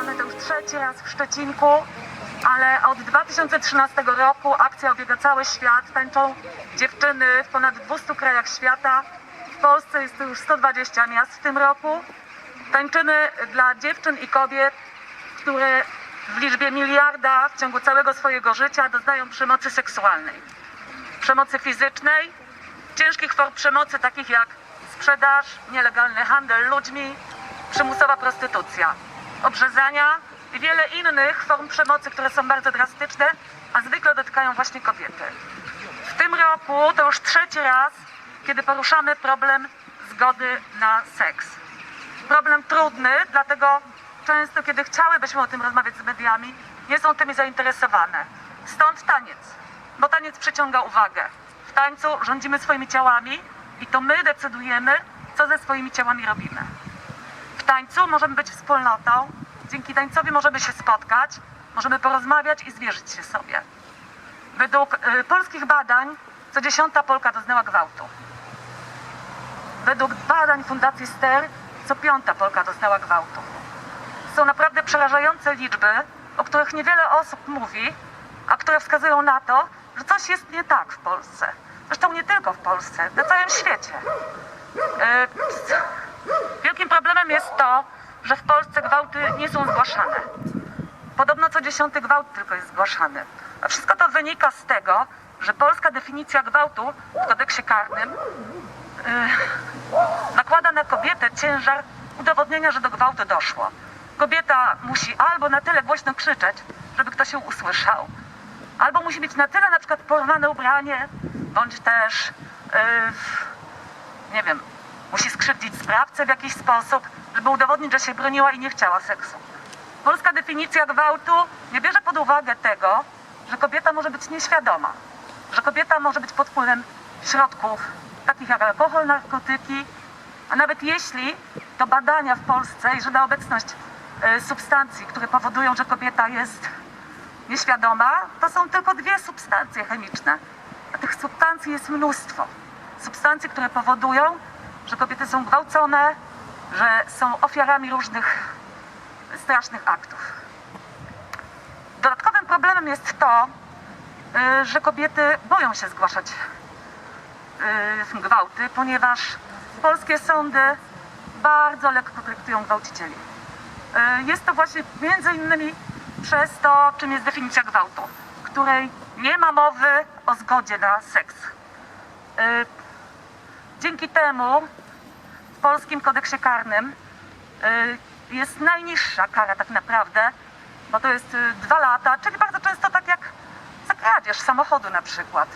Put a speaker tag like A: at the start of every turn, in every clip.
A: witamy to już trzeci raz w Szczecinku, ale od 2013 roku akcja obiega cały świat. Tańczą dziewczyny w ponad 200 krajach świata. W Polsce jest to już 120 miast w tym roku. Tańczymy dla dziewczyn i kobiet, które w liczbie miliarda w ciągu całego swojego życia doznają przemocy seksualnej, przemocy fizycznej, ciężkich form przemocy takich jak sprzedaż, nielegalny handel ludźmi, przymusowa prostytucja, obrzezania i wiele innych form przemocy, które są bardzo drastyczne, a zwykle dotykają właśnie kobiety. W tym roku to już trzeci raz, kiedy poruszamy problem zgody na seks. Problem trudny, dlatego często, kiedy chciałybyśmy o tym rozmawiać z mediami, nie są tymi zainteresowane. Stąd taniec, bo taniec przyciąga uwagę. W tańcu rządzimy swoimi ciałami i to my decydujemy, co ze swoimi ciałami robimy. Tańcu możemy być wspólnotą, dzięki tańcowi możemy się spotkać, możemy porozmawiać i zwierzyć się sobie. Według y, polskich badań co dziesiąta Polka doznała gwałtu. Według badań Fundacji Ster co piąta Polka doznała gwałtu. Są naprawdę przerażające liczby, o których niewiele osób mówi, a które wskazują na to, że coś jest nie tak w Polsce. Zresztą nie tylko w Polsce, na całym świecie. E, Wielkim problemem jest to, że w Polsce gwałty nie są zgłaszane. Podobno co dziesiąty gwałt tylko jest zgłaszany. A wszystko to wynika z tego, że polska definicja gwałtu w kodeksie karnym yy, nakłada na kobietę ciężar udowodnienia, że do gwałtu doszło. Kobieta musi albo na tyle głośno krzyczeć, żeby ktoś ją usłyszał, albo musi mieć na tyle na przykład porwane ubranie, bądź też yy, nie wiem, musi skrzywdzić sprawcę w jakiś sposób, żeby udowodnić, że się broniła i nie chciała seksu. Polska definicja gwałtu nie bierze pod uwagę tego, że kobieta może być nieświadoma, że kobieta może być pod wpływem środków takich jak alkohol, narkotyki, a nawet jeśli to badania w Polsce i że na obecność e, substancji, które powodują, że kobieta jest nieświadoma, to są tylko dwie substancje chemiczne. A tych substancji jest mnóstwo. Substancji, które powodują, że kobiety są gwałcone, że są ofiarami różnych strasznych aktów. Dodatkowym problemem jest to, y, że kobiety boją się zgłaszać y, gwałty, ponieważ polskie sądy bardzo lekko traktują gwałcicieli. Y, Jest to właśnie między innymi przez to, czym jest definicja gwałtu, której nie ma mowy o zgodzie na seks. Dzięki temu w polskim kodeksie karnym y, jest najniższa kara tak naprawdę, bo to jest y, dwa lata, czyli bardzo często tak jak za kradzież samochodu na przykład.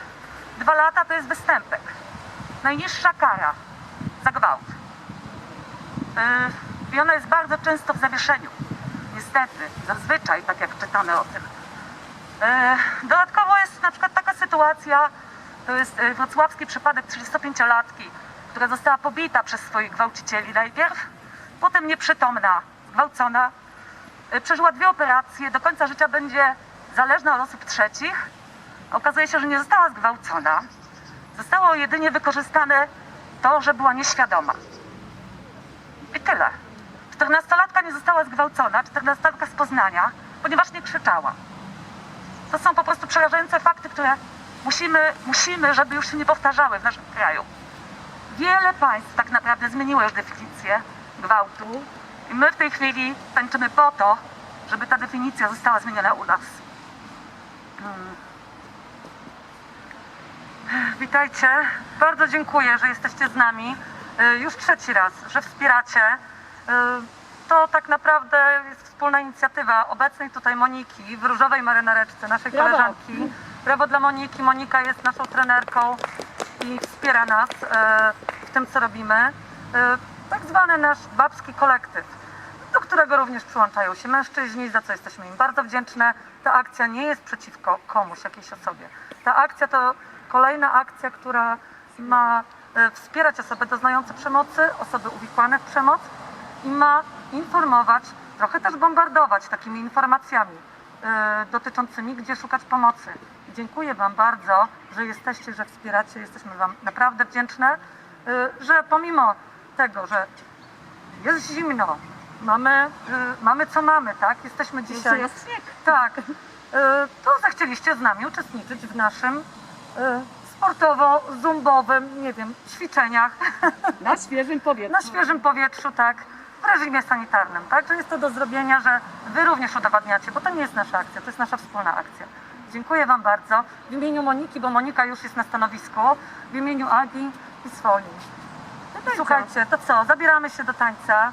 A: Dwa lata to jest występek. Najniższa kara za gwałt. Y, I ona jest bardzo często w zawieszeniu. Niestety, zazwyczaj, tak jak czytamy o tym. Dodatkowo jest na przykład taka sytuacja, to jest e, wrocławski przypadek 35-latki, która została pobita przez swoich gwałcicieli najpierw, potem nieprzytomna, zgwałcona, e, przeżyła dwie operacje, do końca życia będzie zależna od osób trzecich. Okazuje się, że nie została zgwałcona. Zostało jedynie wykorzystane to, że była nieświadoma. I tyle. 14-latka nie została zgwałcona, 14-latka z Poznania, ponieważ nie krzyczała. To są po prostu przerażające fakty, które musimy, musimy, żeby już się nie powtarzały w naszym kraju. Wiele państw tak naprawdę zmieniło już definicję gwałtu i my w tej chwili tańczymy po to, żeby ta definicja została zmieniona u nas. Hmm. Witajcie. Bardzo dziękuję, że jesteście z nami. Y, Już trzeci raz, że wspieracie. Y, To tak naprawdę jest wspólna inicjatywa obecnej tutaj Moniki w różowej marynareczce, naszej koleżanki. Brawo dla Moniki. Monika jest naszą trenerką i wspiera nas e, w tym, co robimy. E, Tak zwany nasz babski kolektyw, do którego również przyłączają się mężczyźni, za co jesteśmy im bardzo wdzięczne. Ta akcja nie jest przeciwko komuś, jakiejś osobie. Ta akcja to kolejna akcja, która ma e, wspierać osoby doznające przemocy, osoby uwikłane w przemoc i ma informować, trochę też bombardować takimi informacjami dotyczącymi, gdzie szukać pomocy. Dziękuję Wam bardzo, że jesteście, że wspieracie. Jesteśmy Wam naprawdę wdzięczne, y, że pomimo tego, że jest zimno,
B: mamy, y, mamy co mamy, tak? Jesteśmy dzisiaj...
C: Jest śnieg.
B: Tak. Y, to zechcieliście z nami uczestniczyć w naszym sportowo-zumbowym, nie wiem, ćwiczeniach.
C: Na świeżym powietrzu.
B: Na świeżym powietrzu, tak. W reżimie sanitarnym, tak? Że jest to do zrobienia, że Wy również udowadniacie, bo to nie jest nasza akcja, to jest nasza wspólna akcja. Dziękuję Wam bardzo. W imieniu Moniki, bo Monika już jest na stanowisku, w imieniu Agi i swoim. Słuchajcie, to co? Zabieramy się do tańca.